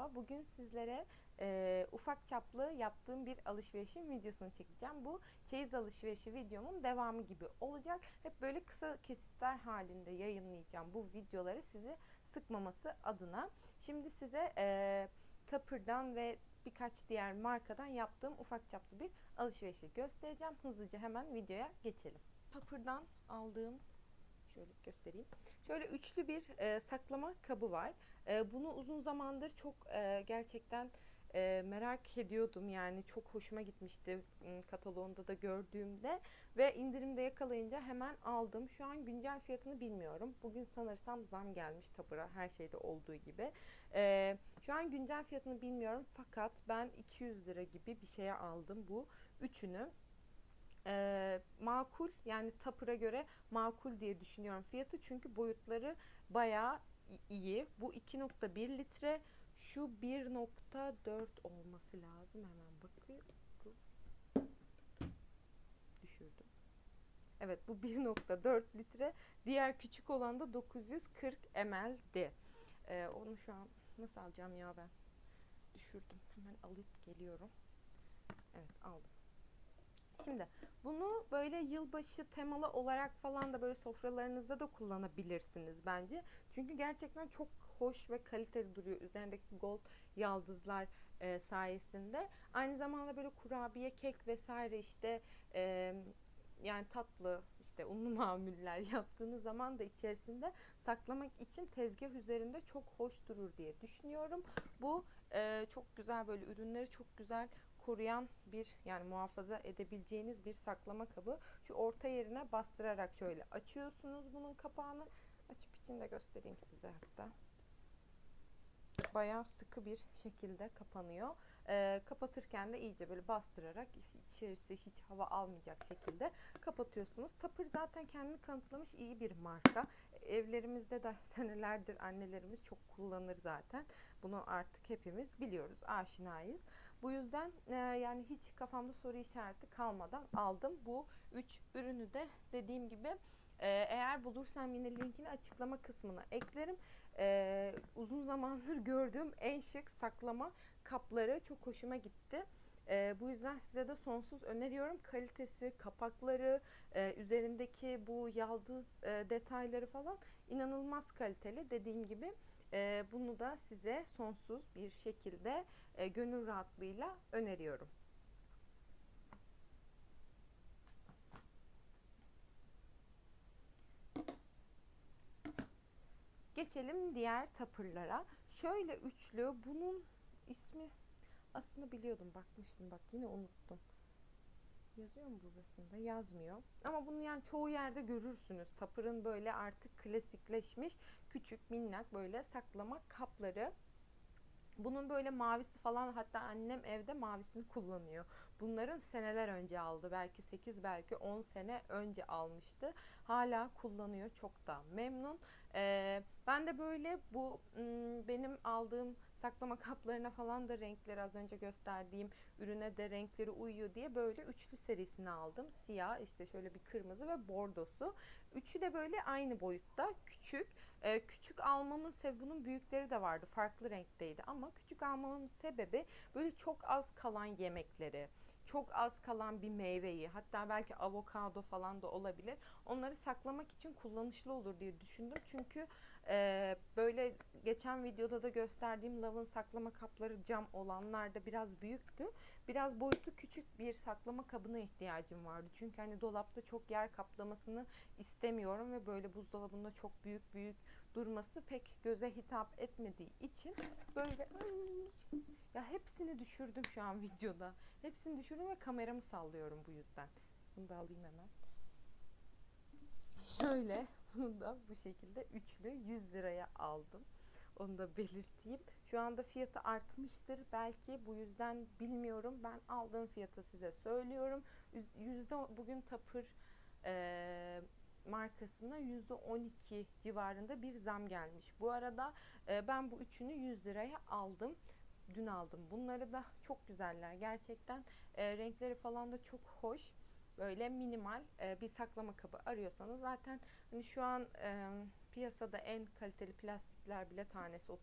Merhaba, bugün sizlere e, ufak çaplı yaptığım bir alışverişin videosunu çekeceğim. Bu çeyiz alışverişi videomun devamı gibi olacak. Hep böyle kısa kesitler halinde yayınlayacağım bu videoları sizi sıkmaması adına. Şimdi size e, Tupper'dan ve birkaç diğer markadan yaptığım ufak çaplı bir alışverişi göstereceğim. Hızlıca hemen videoya geçelim. Tupper'dan aldığım şöyle göstereyim. Şöyle üçlü bir e, saklama kabı var. E, bunu uzun zamandır çok e, gerçekten e, merak ediyordum. Yani çok hoşuma gitmişti kataloğunda da gördüğümde ve indirimde yakalayınca hemen aldım. Şu an güncel fiyatını bilmiyorum. Bugün sanırsam zam gelmiş tabura her şeyde olduğu gibi. E, şu an güncel fiyatını bilmiyorum fakat ben 200 lira gibi bir şeye aldım bu üçünü. Ee, makul yani Tapır'a göre makul diye düşünüyorum fiyatı çünkü boyutları bayağı iyi. Bu 2.1 litre şu 1.4 olması lazım hemen bakıyorum. Düşürdüm. Evet bu 1.4 litre. Diğer küçük olan da 940 ml'di. Ee, onu şu an nasıl alacağım ya ben? Düşürdüm. Hemen alıp geliyorum. Evet aldım. Şimdi bunu böyle yılbaşı temalı olarak falan da böyle sofralarınızda da kullanabilirsiniz bence. Çünkü gerçekten çok hoş ve kaliteli duruyor üzerindeki gold yaldızlar e, sayesinde. Aynı zamanda böyle kurabiye, kek vesaire işte e, yani tatlı işte unlu mamuller yaptığınız zaman da içerisinde saklamak için tezgah üzerinde çok hoş durur diye düşünüyorum. Bu e, çok güzel böyle ürünleri çok güzel koruyan bir yani muhafaza edebileceğiniz bir saklama kabı. Şu orta yerine bastırarak şöyle açıyorsunuz bunun kapağını. Açıp içinde göstereyim size hatta. Bayağı sıkı bir şekilde kapanıyor. Ee, kapatırken de iyice böyle bastırarak içerisi hiç hava almayacak şekilde kapatıyorsunuz. Tapır zaten kendini kanıtlamış iyi bir marka. Evlerimizde de senelerdir annelerimiz çok kullanır zaten. Bunu artık hepimiz biliyoruz, aşinayız. Bu yüzden e, yani hiç kafamda soru işareti kalmadan aldım. Bu üç ürünü de dediğim gibi e, eğer bulursam yine linkini açıklama kısmına eklerim. E, uzun zamandır gördüğüm en şık saklama kapları çok hoşuma gitti. E, bu yüzden size de sonsuz öneriyorum. Kalitesi, kapakları, e, üzerindeki bu yaldız e, detayları falan inanılmaz kaliteli. Dediğim gibi e, bunu da size sonsuz bir şekilde e, gönül rahatlığıyla öneriyorum. Geçelim diğer tapırlara. Şöyle üçlü bunun ismi aslında biliyordum bakmıştım bak yine unuttum. Yazıyor mu burasında? Yazmıyor. Ama bunu yani çoğu yerde görürsünüz. Tapırın böyle artık klasikleşmiş küçük minnak böyle saklama kapları. Bunun böyle mavisi falan hatta annem evde mavisini kullanıyor. Bunların seneler önce aldı. Belki 8 belki 10 sene önce almıştı. Hala kullanıyor. Çok da memnun. Ee, ben de böyle bu ım, benim aldığım saklama kaplarına falan da renkleri az önce gösterdiğim ürüne de renkleri uyuyor diye böyle üçlü serisini aldım. Siyah işte şöyle bir kırmızı ve bordosu. Üçü de böyle aynı boyutta küçük. Ee, küçük almamın sebebi bunun büyükleri de vardı. Farklı renkteydi ama küçük almamın sebebi böyle çok az kalan yemekleri çok az kalan bir meyveyi hatta belki avokado falan da olabilir. Onları saklamak için kullanışlı olur diye düşündüm. Çünkü e, böyle geçen videoda da gösterdiğim lavın saklama kapları cam olanlar da biraz büyüktü. Biraz boyutu küçük bir saklama kabına ihtiyacım vardı. Çünkü hani dolapta çok yer kaplamasını istemiyorum ve böyle buzdolabında çok büyük büyük durması pek göze hitap etmediği için böyle ya hepsini düşürdüm şu an videoda. Hepsini düşürdüm ve kameramı sallıyorum bu yüzden. Bunu da alayım hemen. Şöyle bunu da bu şekilde üçlü 100 liraya aldım. Onu da belirteyim. Şu anda fiyatı artmıştır. Belki bu yüzden bilmiyorum. Ben aldığım fiyatı size söylüyorum. Yüz- Yüzde bugün tapır eee markasına yüzde 12 civarında bir zam gelmiş. Bu arada e, ben bu üçünü 100 liraya aldım. Dün aldım. Bunları da çok güzeller gerçekten. E, renkleri falan da çok hoş. Böyle minimal e, bir saklama kabı arıyorsanız zaten hani şu an e, piyasada en kaliteli plastikler bile tanesi 30-40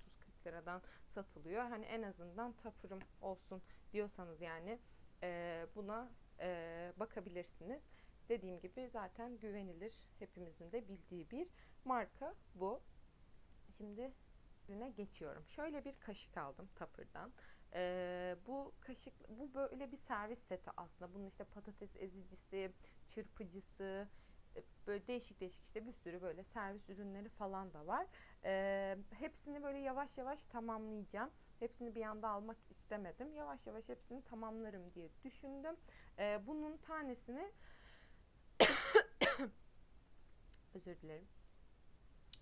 liradan satılıyor. Hani en azından tapırım olsun diyorsanız yani e, buna e, bakabilirsiniz. Dediğim gibi zaten güvenilir hepimizin de bildiği bir marka bu. Şimdi ürüne geçiyorum. Şöyle bir kaşık aldım Tapır'dan. Ee, bu kaşık bu böyle bir servis seti aslında. Bunun işte patates ezicisi, çırpıcısı, e, böyle değişik değişik işte bir sürü böyle servis ürünleri falan da var. Ee, hepsini böyle yavaş yavaş tamamlayacağım. Hepsini bir anda almak istemedim. Yavaş yavaş hepsini tamamlarım diye düşündüm. Ee, bunun tanesini özür dilerim.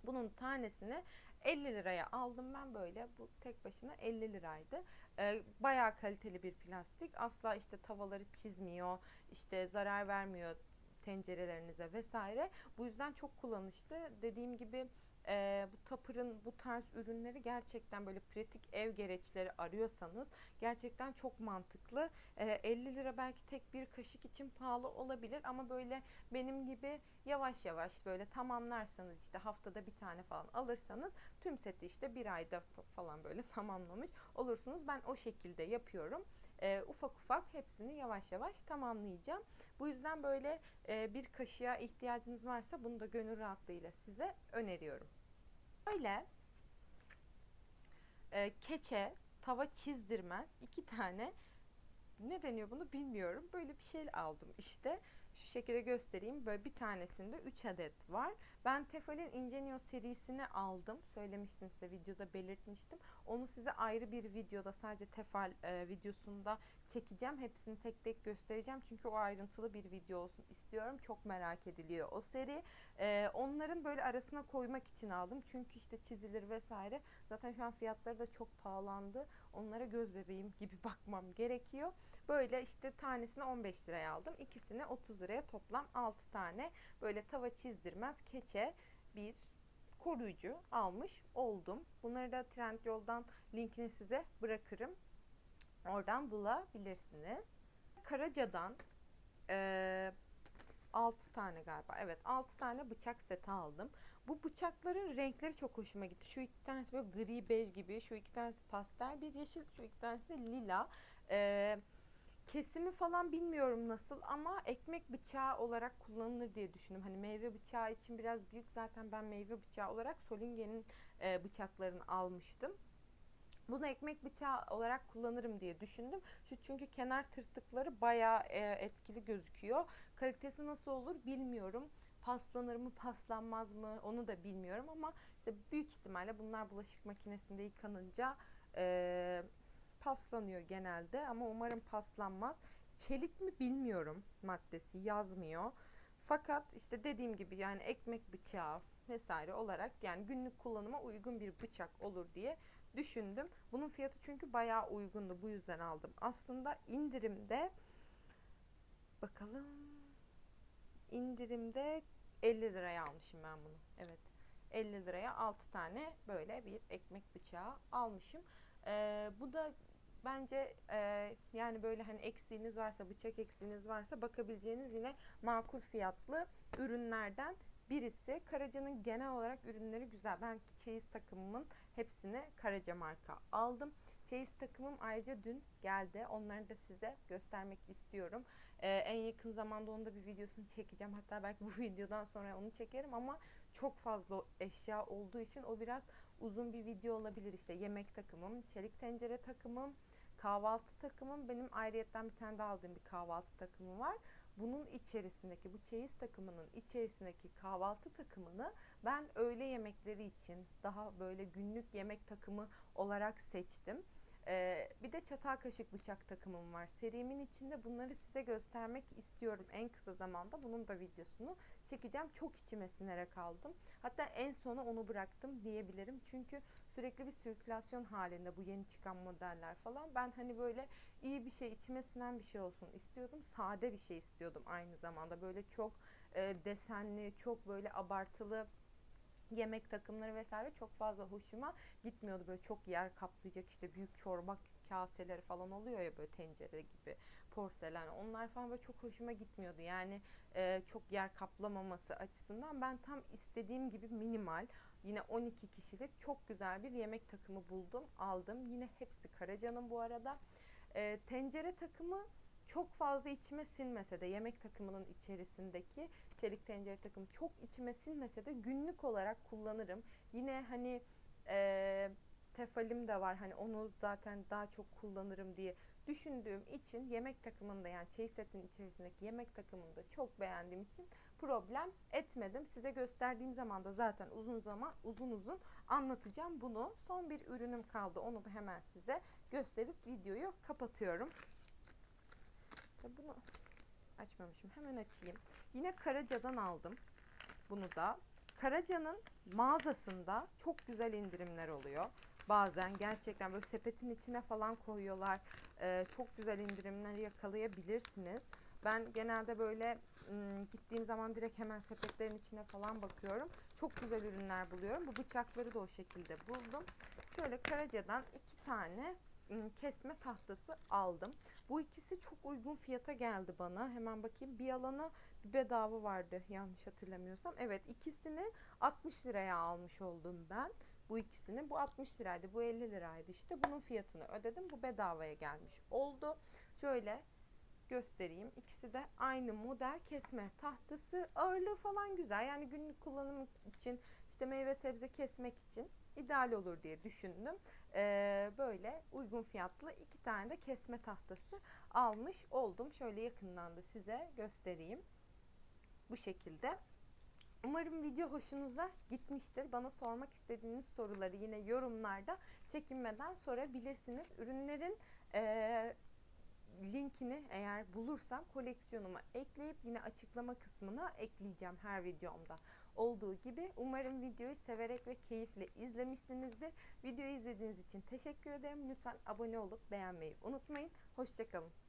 Bunun tanesini 50 liraya aldım ben böyle. Bu tek başına 50 liraydı. Ee, bayağı kaliteli bir plastik. Asla işte tavaları çizmiyor, işte zarar vermiyor tencerelerinize vesaire. Bu yüzden çok kullanışlı. Dediğim gibi e, bu Tapır'ın bu tarz ürünleri gerçekten böyle pratik ev gereçleri arıyorsanız gerçekten çok mantıklı. E, 50 lira belki tek bir kaşık için pahalı olabilir ama böyle benim gibi yavaş yavaş böyle tamamlarsanız işte haftada bir tane falan alırsanız tüm seti işte bir ayda falan böyle tamamlamış olursunuz. Ben o şekilde yapıyorum. E, ufak ufak hepsini yavaş yavaş tamamlayacağım. Bu yüzden böyle e, bir kaşığa ihtiyacınız varsa bunu da gönül rahatlığıyla size öneriyorum. Böyle e, keçe, tava çizdirmez iki tane ne deniyor bunu bilmiyorum. Böyle bir şey aldım işte. Şu şekilde göstereyim. Böyle bir tanesinde 3 adet var. Ben Tefal'in Ingenio serisini aldım. Söylemiştim size videoda belirtmiştim. Onu size ayrı bir videoda sadece Tefal e, videosunda çekeceğim. Hepsini tek tek göstereceğim. Çünkü o ayrıntılı bir video olsun istiyorum. Çok merak ediliyor o seri. E, onların böyle arasına koymak için aldım. Çünkü işte çizilir vesaire. Zaten şu an fiyatları da çok pahalandı. Onlara göz bebeğim gibi bakmam gerekiyor. Böyle işte tanesini 15 liraya aldım. İkisini 30 liraya toplam 6 tane böyle tava çizdirmez keçe bir koruyucu almış oldum. Bunları da Trendyol'dan linkini size bırakırım. Oradan bulabilirsiniz. Karaca'dan e, 6 tane galiba. Evet 6 tane bıçak seti aldım. Bu bıçakların renkleri çok hoşuma gitti. Şu iki tanesi böyle gri bej gibi. Şu iki tanesi pastel bir yeşil. Şu iki tanesi de lila. Eee Kesimi falan bilmiyorum nasıl ama ekmek bıçağı olarak kullanılır diye düşündüm. Hani meyve bıçağı için biraz büyük zaten ben meyve bıçağı olarak Solinge'nin e, bıçaklarını almıştım. Bunu ekmek bıçağı olarak kullanırım diye düşündüm. Şu çünkü kenar tırtıkları bayağı e, etkili gözüküyor. Kalitesi nasıl olur bilmiyorum. Paslanır mı paslanmaz mı onu da bilmiyorum ama işte büyük ihtimalle bunlar bulaşık makinesinde yıkanınca e, paslanıyor genelde ama umarım paslanmaz. Çelik mi bilmiyorum maddesi yazmıyor. Fakat işte dediğim gibi yani ekmek bıçağı vesaire olarak yani günlük kullanıma uygun bir bıçak olur diye düşündüm. Bunun fiyatı çünkü bayağı uygundu. Bu yüzden aldım. Aslında indirimde bakalım indirimde 50 liraya almışım ben bunu. Evet. 50 liraya 6 tane böyle bir ekmek bıçağı almışım. Ee, bu da bence e, yani böyle hani eksiğiniz varsa bıçak eksiğiniz varsa bakabileceğiniz yine makul fiyatlı ürünlerden birisi. Karaca'nın genel olarak ürünleri güzel. Ben çeyiz takımımın hepsini Karaca marka aldım. Çeyiz takımım ayrıca dün geldi. Onları da size göstermek istiyorum. Ee, en yakın zamanda onun da bir videosunu çekeceğim. Hatta belki bu videodan sonra onu çekerim ama çok fazla eşya olduğu için o biraz uzun bir video olabilir. İşte yemek takımım, çelik tencere takımım, kahvaltı takımım benim ayrıyetten bir tane daha aldığım bir kahvaltı takımı var. Bunun içerisindeki bu çeyiz takımının içerisindeki kahvaltı takımını ben öğle yemekleri için daha böyle günlük yemek takımı olarak seçtim. Ee, bir de çatal kaşık bıçak takımım var. Serimin içinde bunları size göstermek istiyorum en kısa zamanda. Bunun da videosunu çekeceğim. Çok içime sinerek aldım. Hatta en sona onu bıraktım diyebilirim. Çünkü sürekli bir sirkülasyon halinde bu yeni çıkan modeller falan. Ben hani böyle iyi bir şey, içime sinen bir şey olsun istiyordum. Sade bir şey istiyordum aynı zamanda. Böyle çok e, desenli, çok böyle abartılı yemek takımları vesaire çok fazla hoşuma gitmiyordu. Böyle çok yer kaplayacak işte büyük çorba kaseleri falan oluyor ya böyle tencere gibi porselen onlar falan böyle çok hoşuma gitmiyordu. Yani e, çok yer kaplamaması açısından ben tam istediğim gibi minimal yine 12 kişilik çok güzel bir yemek takımı buldum aldım. Yine hepsi Karaca'nın bu arada. E, tencere takımı çok fazla içime sinmese de yemek takımının içerisindeki çelik tencere takımı çok içime sinmese de günlük olarak kullanırım. Yine hani e, tefalim de var hani onu zaten daha çok kullanırım diye düşündüğüm için yemek takımında yani çeyiz setin içerisindeki yemek takımını da çok beğendiğim için problem etmedim. Size gösterdiğim zaman da zaten uzun zaman uzun uzun anlatacağım bunu. Son bir ürünüm kaldı. Onu da hemen size gösterip videoyu kapatıyorum. Ya bunu açmamışım. Hemen açayım. Yine Karaca'dan aldım. Bunu da. Karaca'nın mağazasında çok güzel indirimler oluyor. Bazen gerçekten böyle sepetin içine falan koyuyorlar. Ee, çok güzel indirimleri yakalayabilirsiniz. Ben genelde böyle ım, gittiğim zaman direkt hemen sepetlerin içine falan bakıyorum. Çok güzel ürünler buluyorum. Bu bıçakları da o şekilde buldum. Şöyle Karaca'dan iki tane kesme tahtası aldım. Bu ikisi çok uygun fiyata geldi bana. Hemen bakayım. Bir alanı bir bedava vardı yanlış hatırlamıyorsam. Evet ikisini 60 liraya almış oldum ben. Bu ikisini bu 60 liraydı bu 50 liraydı işte bunun fiyatını ödedim bu bedavaya gelmiş oldu. Şöyle göstereyim. İkisi de aynı model kesme tahtası. Ağırlığı falan güzel. Yani günlük kullanım için işte meyve sebze kesmek için ideal olur diye düşündüm. Böyle uygun fiyatlı iki tane de kesme tahtası almış oldum. Şöyle yakından da size göstereyim. Bu şekilde. Umarım video hoşunuza gitmiştir. Bana sormak istediğiniz soruları yine yorumlarda çekinmeden sorabilirsiniz. Ürünlerin eee linkini eğer bulursam koleksiyonuma ekleyip yine açıklama kısmına ekleyeceğim her videomda olduğu gibi. Umarım videoyu severek ve keyifle izlemişsinizdir. Videoyu izlediğiniz için teşekkür ederim. Lütfen abone olup beğenmeyi unutmayın. Hoşçakalın.